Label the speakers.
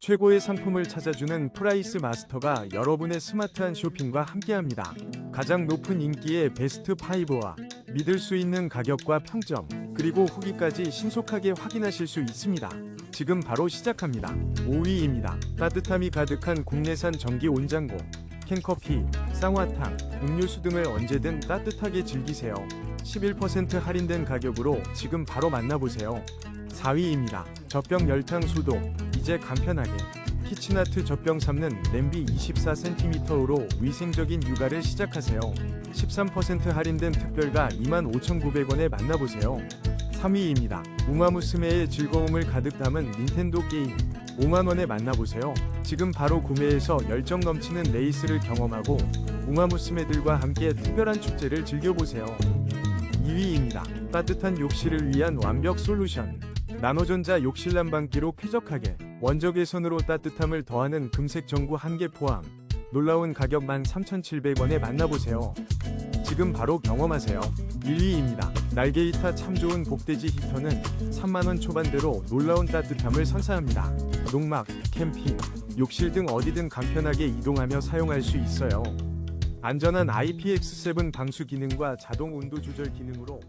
Speaker 1: 최고의 상품을 찾아주는 프라이스 마스터가 여러분의 스마트한 쇼핑과 함께합니다. 가장 높은 인기의 베스트 5와 믿을 수 있는 가격과 평점, 그리고 후기까지 신속하게 확인하실 수 있습니다. 지금 바로 시작합니다. 5위입니다. 따뜻함이 가득한 국내산 전기 온장고, 캔커피, 쌍화탕, 음료수 등을 언제든 따뜻하게 즐기세요. 11% 할인된 가격으로 지금 바로 만나보세요. 4위입니다. 젖병 열탕 수도 이제 간편하게 키친아트 젖병 삶는 냄비 24cm으로 위생적인 육아를 시작하세요. 13% 할인된 특별가 25,900원에 만나보세요. 3위입니다. 우마무스메의 즐거움을 가득 담은 닌텐도 게임 5만원에 만나보세요. 지금 바로 구매해서 열정 넘치는 레이스를 경험하고 우마무스메들과 함께 특별한 축제를 즐겨보세요. 2위입니다. 따뜻한 욕실을 위한 완벽 솔루션. 나노전자 욕실 난 방기로 쾌적하게 원적외선으로 따뜻함을 더하는 금색 전구 한 개 포함. 놀라운 가격 13,700원에 만나보세요. 지금 바로 경험하세요. 1위입니다. 날개 히타 참 좋은 복대지 히터는 3만원 초반대로 놀라운 따뜻함을 선사합니다. 농막, 캠핑, 욕실 등 어디든 간편하게 이동하며 사용할 수 있어요. 안전한 IPX7 방수 기능과 자동 온도 조절 기능으로